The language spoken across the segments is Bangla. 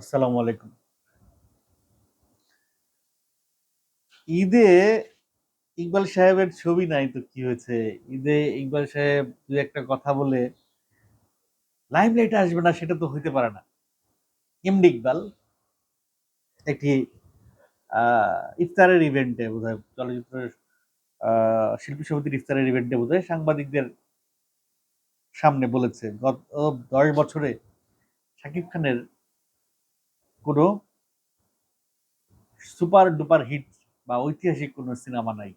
আসসালামু আলাইকুম। ঈদে ইকবাল সাহেবের ছবি নাই তো কি হয়েছে? ঈদে ইকবাল সাহেব দু একটা কথা বলে, লাইমলাইটে আসবে না, সেটা তো হইতে পারে না। এমডি ইকবাল, একটি ইফতারের ইভেন্টে বোধহয়, চলচ্চিত্রের শিল্পী সমিতির ইফতারের ইভেন্টে বোধহয় সাংবাদিকদের সামনে বলেছে, গত দশ বছরে শাকিব খানের কোনো সুপার ডুপার হিট বা ঐতিহাসিক কোনো সিনেমা নাই।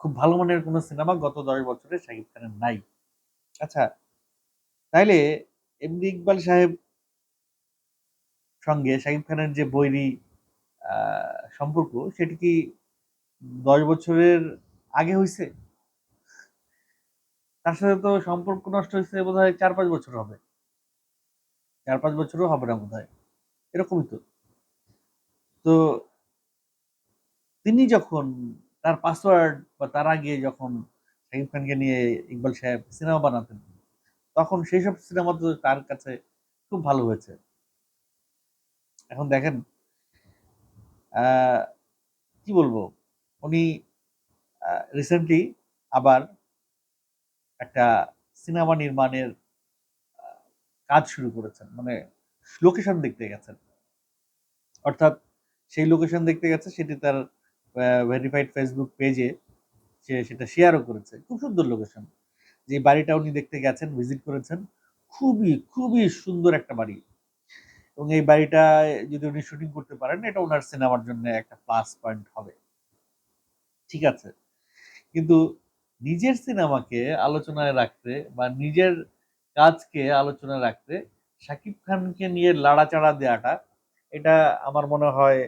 খুব ভালো মানের কোনো সিনেমা গত দশ বছরে শাকিব খানের নাই। আচ্ছা তাইলে এমনি ইকবাল সাহেব সঙ্গে শাকিব খানের যে বৈরী সম্পর্ক, সেটি কি দশ বছরের আগে হয়েছে তার সাথে তো সম্পর্ক নষ্ট হয়েছে বোধ হয় চার পাঁচ বছর হবে। চার পাঁচ বছরও হবে না বোধ হয় এরকমই তো। তো তিনি যখন তার পাসওয়ার্ড বা তার আগে যখন শাকিব খানকে নিয়ে ইকবাল সাহেব সিনেমা বানাতেন, তখন সেই সব সিনেমা তো তার কাছে খুব ভালো হয়েছে। এখন দেখেন কি বলব? উনি রিসেন্টলি আবার একটা সিনেমা নির্মাণের কাজ শুরু করেছেন। মানে লোকেশন দেখতে গেছেন। অর্থাৎ সেই লোকেশন দেখতে গেছে, সেটি তার ভেরিফাইড ফেসবুক পেজে সে সেটা শেয়ারও করেছে। খুব সুন্দর লোকেশন যে বাড়িটা উনি দেখতে গেছেন ভিজিট করেছেন, খুবই খুবই সুন্দর একটা বাড়ি। এবং এই বাড়িটা যদি উনি শুটিং করতে পারেন, এটা ওনার সিনেমার জন্য একটা প্লাস পয়েন্ট হবে। ঠিক আছে? কিন্তু নিজের সিনেমাকে আলোচনায় রাখতে বা নিজের কাজকে আলোচনায় রাখতে শাকিব খানকে নিয়ে লাড়াচাড়া দেওয়াটা এটা আমার মনে হয়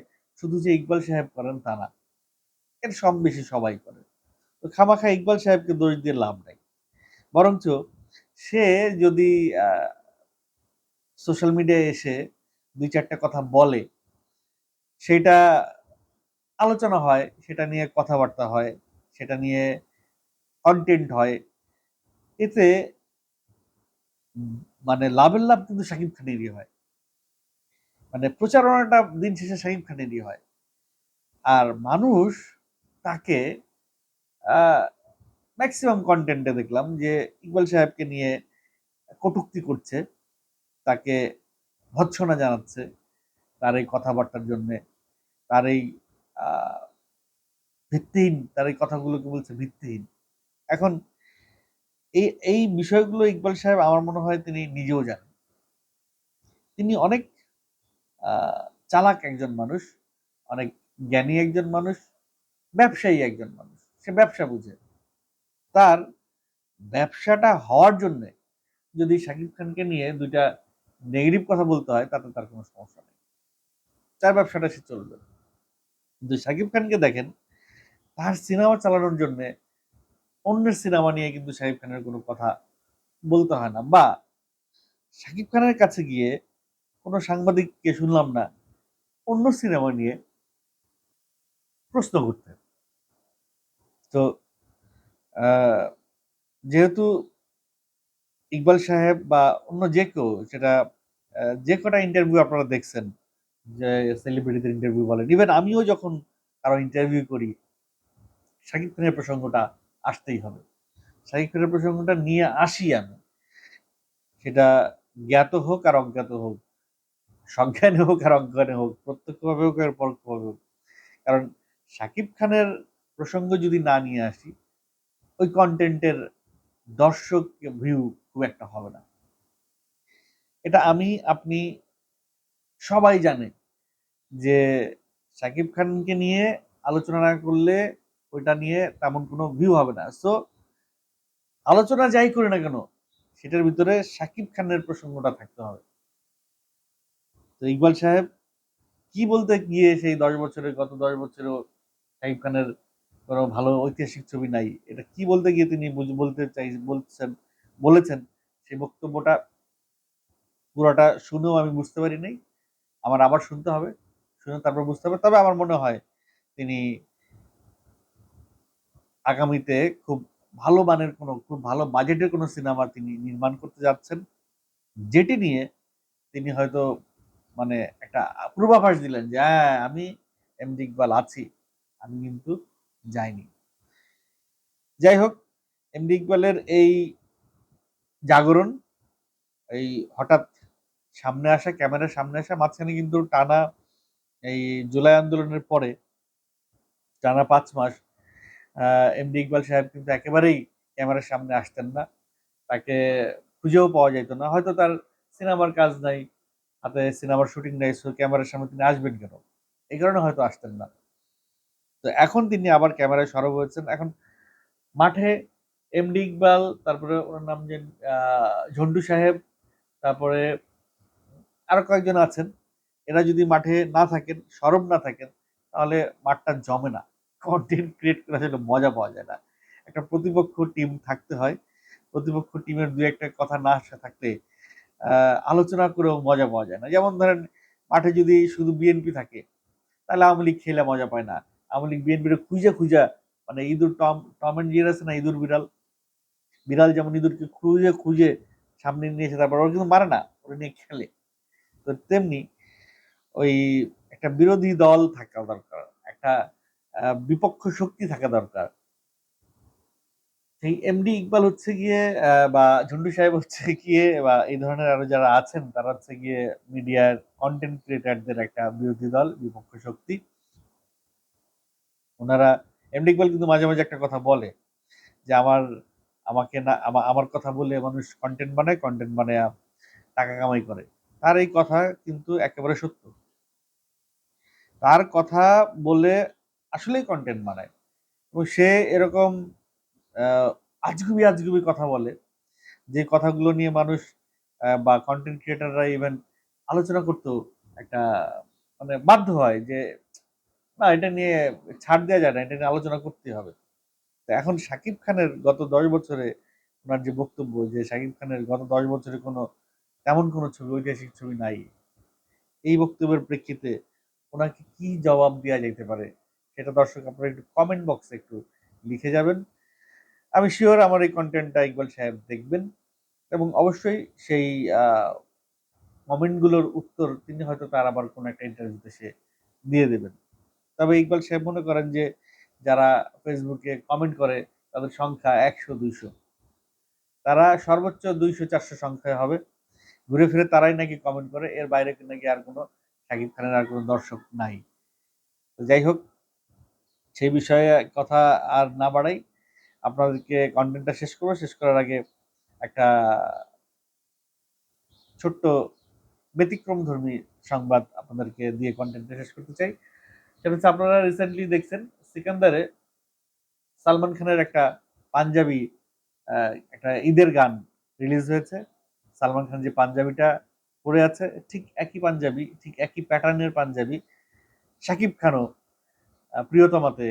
শুধু যে ইকবাল সাহেব করেন তা না এটা সব বেশি সবাই করে। তো খামাখা ইকবাল সাহেবকে দোষ দিয়ে লাভ নাই। বরঞ্চ সে যদি সোশ্যাল মিডিয়ায় এসে দুই চারটা কথা বলে, সেটা আলোচনা হয়, সেটা নিয়ে কথাবার্তা হয়, সেটা নিয়ে কন্টেন্ট হয়, এতে মানে লাভের লাভ কিন্তু শাকিব খানেরই হয়। মানে প্রচারণাটা দিন শেষে শাকিব খানেরই হয়। আর মানুষ তাকে ম্যাক্সিমাম কন্টেন্টে দেখলাম যে ইকবাল সাহেবকে নিয়ে কটূক্তি করছে, তাকে ভৎসনা জানাচ্ছে, তার এই কথাবার্তার জন্যে, তার এই ভিত্তিহীন, তার এই কথাগুলোকে বলছে ভিত্তিহীন। এখন এই এই বিষয়গুলো ইকবাল সাহেব আমার মনে হয় তিনি নিজেও জানেন। তিনি অনেক চালাক একজন মানুষ, অনেক জ্ঞানী একজন মানুষ, ব্যবসায়ী একজন মানুষ। সে ব্যবসা বুঝে। তার ব্যবসাটা হওয়ার জন্য যদি শাকিব খানকে নিয়ে দুইটা নেগেটিভ কথা বলতে হয়, তাতে তার কোনো সমস্যা নেই। তার ব্যবসাটা সে চলবে। কিন্তু শাকিব খানকে দেখেন, তার সিনেমা চালানোর জন্য অন্যের সিনেমা নিয়ে কিন্তু শাকিব খানের কোনো কথা বলতে হয় না। বা শাকিব খানের কাছে গিয়ে কোনো সাংবাদিককে শুনলাম না, অন্য সিনেমা নিয়ে প্রশ্ন করতে তো যেহেতু ইকবাল সাহেব বা অন্য যে কেউ, সেটা যে কটা ইন্টারভিউ আপনারা দেখছেন, যে সেলিব্রিটিদের ইন্টারভিউ বলেন ইভেন আমিও যখন কারও ইন্টারভিউ করি, শাকিব খানের প্রসঙ্গটা আসতেই হবে। খানের প্রসঙ্গটা নিয়ে আসি আমি। সেটা জ্ঞাত হোক আর অজ্ঞাত হোক, সজ্ঞানে হোক আর অজ্ঞানে হোক, প্রত্যক্ষভাবে হোক আর পরোক্ষভাবে হোক। কারণ শাকিব খানের প্রসঙ্গ যদি না নিয়ে আসি, ওই কন্টেন্টের দর্শক ভিউ খুব একটা হবে না। এটা আমি, আপনি সবাই জানে যে শাকিব খানকে নিয়ে আলোচনা না করলে ওইটা নিয়ে তেমন কোনো ভিউ হবে না। সো আলোচনা যাই করি না কেন, সেটার ভিতরে শাকিব খানের প্রসঙ্গটা থাকতে হবে। তো ইকবাল সাহেব কি বলতে গিয়ে সেই দশ বছরে গত দশ বছরেও শাকিব খানের কোনো ভালো ঐতিহাসিক ছবি নাই, এটা কি বলতে গিয়ে তিনি বলতে চাই, বলছেন, বলেছেন, সেই বক্তব্যটা পুরোটা শুনেও আমি বুঝতে পারি নাই। আমার আবার শুনতে হবে, শুনে তারপর বুঝতে হবে। তবে আমার মনে হয় তিনি আগামীতে খুব ভালো মানের কোনো, খুব ভালো বাজেটের কোনো সিনেমা তিনি নির্মাণ করতে যাচ্ছেন। যেটি নিয়ে তিনি হয়তো মানে একটা পূর্বাভাস দিলেন যে হ্যাঁ আমি এমডি ইকবাল আছি, আমি কিন্তু যাইনি। যাই হোক এমডি ইকবালের এই জাগরণ, এই হঠাৎ সামনে আসা, ক্যামেরার সামনে আসা, মাঝখানে কিন্তু টানা এই জুলাই আন্দোলনের পরে, টানা পাঁচ মাস এমডি ইকবাল সাহেব কিন্তু একেবারেই ক্যামেরার সামনে আসতেন না। তাকে খুঁজেও পাওয়া যেত না। হয়তো তার সিনেমার কাজ নাই, হাতে সিনেমার শুটিং নাই, সো ক্যামেরার সামনে তিনি আসবেন কেন? এই কারণে হয়তো আসতেন না। তো এখন তিনি আবার ক্যামেরায় সরব হয়েছেন। এখন মাঠে এমডি ইকবাল, তারপরে ওনার নাম যে ঝন্ডু সাহেব, তারপরে আরও কয়েকজন আছেন। এরা যদি মাঠে না থাকেন, সরব না থাকেন, তাহলে মাঠটা জমে না। কন্টেন্ট ক্রিয়েট করে আসলে মজা পাওয়া যায় না। একটা প্রতিপক্ষ টিম থাকতে হয়। প্রতিপক্ষ টিমের দু একটা কথা না আসা থাকলে আলোচনা করেও মজা পাওয়া যায় না। যেমন ধরেন, মাঠে যদি শুধু বিএনপি থাকে, তাহলে আওয়ামী লীগ খেলে মজা পায় না। আওয়ামী লীগ বিএনপির খুঁজে খুঁজা মানে ইঁদুর টম টম এন্ড জিয়ার আছে না, ইঁদুর বিড়াল। বিড়াল যেমন ইঁদুরকে খুঁজে খুঁজে সামনে নিয়ে এসে, তারপর ওরা কিন্তু মারে না, ওরা নিয়ে খেলে। তো তেমনি ওই একটা বিরোধী দল থাকা দরকার। একটা বিপক্ষ শক্তি থাকা দরকার। সেই এমডি ইকবাল হচ্ছে গিয়ে বা ঝুন্ডু সাহেব হচ্ছে গিয়ে, বা এই ধরনের আরও যারা আছেন, তারা হচ্ছে গিয়ে মিডিয়ার কন্টেন্ট ক্রিয়েটারদের একটা বিরোধী দল, বিপক্ষ শক্তি। ওনারা এমডি ইকবাল কিন্তু মাঝে মাঝে একটা কথা বলে, যে আমার, আমাকে না আমার কথা বলে মানুষ কন্টেন্ট বানায় কন্টেন্ট বানায় টাকা কামাই করে। তার এই কথা কিন্তু একেবারে সত্য। তার কথা বলে আসলেই কন্টেন্ট বানায়। এবং সে এরকম আজগুবি আজগুবি কথা বলে, যে কথাগুলো নিয়ে মানুষ বা কন্টেন্ট ক্রিয়েটাররা ইভেন আলোচনা করতো একটা মানে বাধ্য হয় যে, না, এটা নিয়ে ছাড় দেওয়া যায় না, এটা নিয়ে আলোচনা করতে হবে। তো এখন শাকিব খানের গত দশ বছরে ওনার যে বক্তব্য যে শাকিব খানের গত দশ বছরে কোনো, তেমন কোনো ছবি, ঐতিহাসিক ছবি নাই। এই বক্তব্যের প্রেক্ষিতে ওনাকে কি জবাব দেওয়া যেতে পারে? সেটা দর্শক আপনারা একটু কমেন্ট বক্সে একটু লিখে যাবেন। আমি শিওর আমার এই কন্টেন্টটা ইকবাল সাহেব দেখবেন এবং অবশ্যই সেই কমেন্টগুলোর উত্তর তিনি হয়তো তার আবার কোনো একটা ইন্টারভিউতে সে দিয়ে দেবেন। তবে ইকবাল সাহেব মনে করেন যে, যারা ফেসবুকে কমেন্ট করে তাদের সংখ্যা একশো, দুইশো। তারা সর্বোচ্চ দুইশো, চারশো সংখ্যায় হবে। ঘুরে ফিরে তারাই নাকি কমেন্ট করে, এর বাইরে নাকি আর কোনো শাকিব খানের আর কোনো দর্শক নাই। যাই হোক সেই বিষয়ে কথা আর না বাড়াই। আপনাদেরকে কন্টেন্টটা শেষ করব। শেষ করার আগে একটা ছোট্ট ব্যতিক্রম ধর্মী সংবাদ আপনাদেরকে দিয়ে কন্টেন্টটা শেষ করতে চাই। সেটা হচ্ছে আপনারা রিসেন্টলি দেখছেন সিকান্দারে সালমান খানের একটা পাঞ্জাবি একটা ঈদের গান রিলিজ হয়েছে। সালমান খান যে পাঞ্জাবিটা পরে আছে, ঠিক একই পাঞ্জাবি, ঠিক একই প্যাটার্নের পাঞ্জাবি। শাকিব খানও প্রিয়তমাতে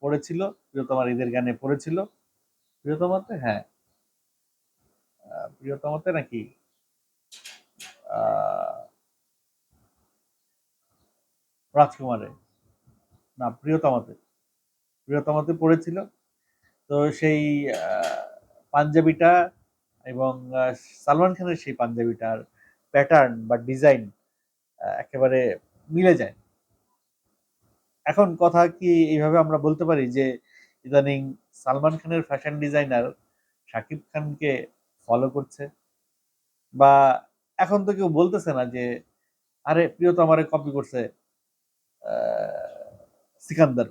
পড়েছিল, প্রিয়তমার ঈদের গানে পড়েছিল। প্রিয়তমাতে? হ্যাঁ। প্রিয়তমাতে নাকি? রাজকুমারে। না, প্রিয়তমাতে। প্রিয়তমাতে পড়েছিল। তো সেই পাঞ্জাবিটা এবং সালমান খানের সেই পাঞ্জাবিটার প্যাটার্ন বা ডিজাইন একেবারে মিলে যায়। এখন কথা কি এইভাবে আমরা বলতে পারি যে ইদানিং সালমান খানের ফ্যাশন ডিজাইনার শাকিব খানকে ফলো করছে? বা এখন তো কেউ বলতেছে না যে, আরে প্রিয়তম আমারে কপি করছে সিকান্দার।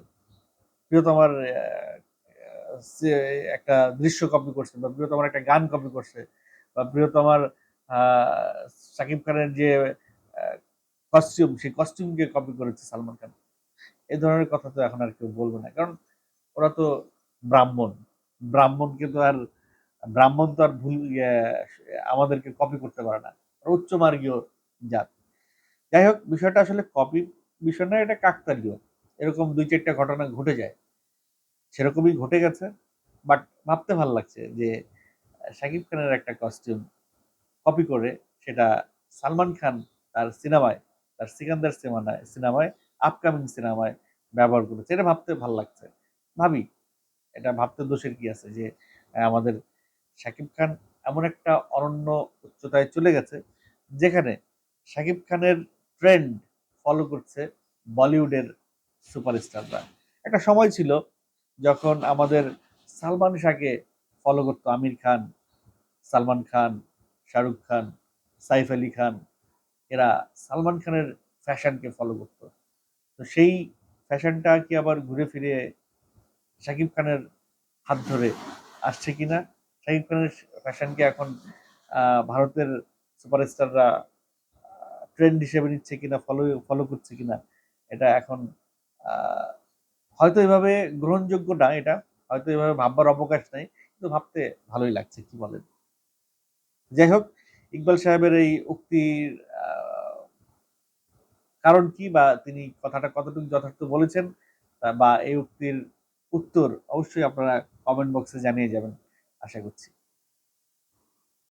প্রিয় তো আমার একটা দৃশ্য কপি করছে বা প্রিয়তমার একটা গান কপি করছে বা প্রিয় তো আমার শাকিব খানের যে কস্টিউম সেই কস্টিউমকে কপি করেছে সালমান খান। এই ধরনের কথা তো এখন আর কেউ বলবে না। কারণ ওরা তো ব্রাহ্মণ। ব্রাহ্মণকে তো আর ব্রাহ্মণ তো আর ভুল ইয়ে, আমাদেরকে কপি করতে পারে না। উচ্চ মার্গীয় জাত। যাই হোক বিষয়টা আসলে কপি বিষয় না এটা কাকতালীয়। এরকম দুই চারটা ঘটনা ঘটে যায়। সেরকমই ঘটে গেছে। বাট ভাবতে ভালো লাগছে যে শাকিব খানের একটা কস্টিউম কপি করে সেটা সালমান খান তার সিনেমায় তার সিকান্দার সিনেমায় সিনেমায় আপকামিং সিনেমায় ব্যবহার করেছে। এটা ভাবতে ভালো লাগছে। ভাবি, এটা ভাবতে দোষের কি আছে যে আমাদের শাকিব খান এমন একটা অনন্য উচ্চতায় চলে গেছে যেখানে শাকিব খানের ট্রেন্ড ফলো করছে বলিউডের সুপারস্টাররা একটা সময় ছিল যখন আমাদের সালমান শাহকে ফলো করতো আমির খান, সালমান খান, শাহরুখ খান, সাইফ আলী খান। এরা সালমান খানের ফ্যাশনকে ফলো করতো। তো সেই ফ্যাশনটা কি আবার ঘুরে ফিরে শাকিব খানের হাত ধরে আসছে কিনা শাকিব খানের ফ্যাশনকে এখন ভারতের সুপারস্টাররা ট্রেন্ড হিসেবে নিচ্ছে কিনা ফলো ফলো করছে কিনা এটা এখন হয়তো এভাবে গ্রহণযোগ্য না এটা, হয়তো এভাবে ভাববার অবকাশ নাই, কিন্তু ভাবতে ভালোই লাগছে, কি বলেন? যাই হোক, ইকবাল সাহেবের এই উক্তির কারণ কি বা তিনি কথাটা কতটুকু যথার্থ বলেছেন, বা এই উক্তির উত্তর অবশ্যই আপনারা কমেন্ট বক্সে জানিয়ে যাবেন। আশা করছি।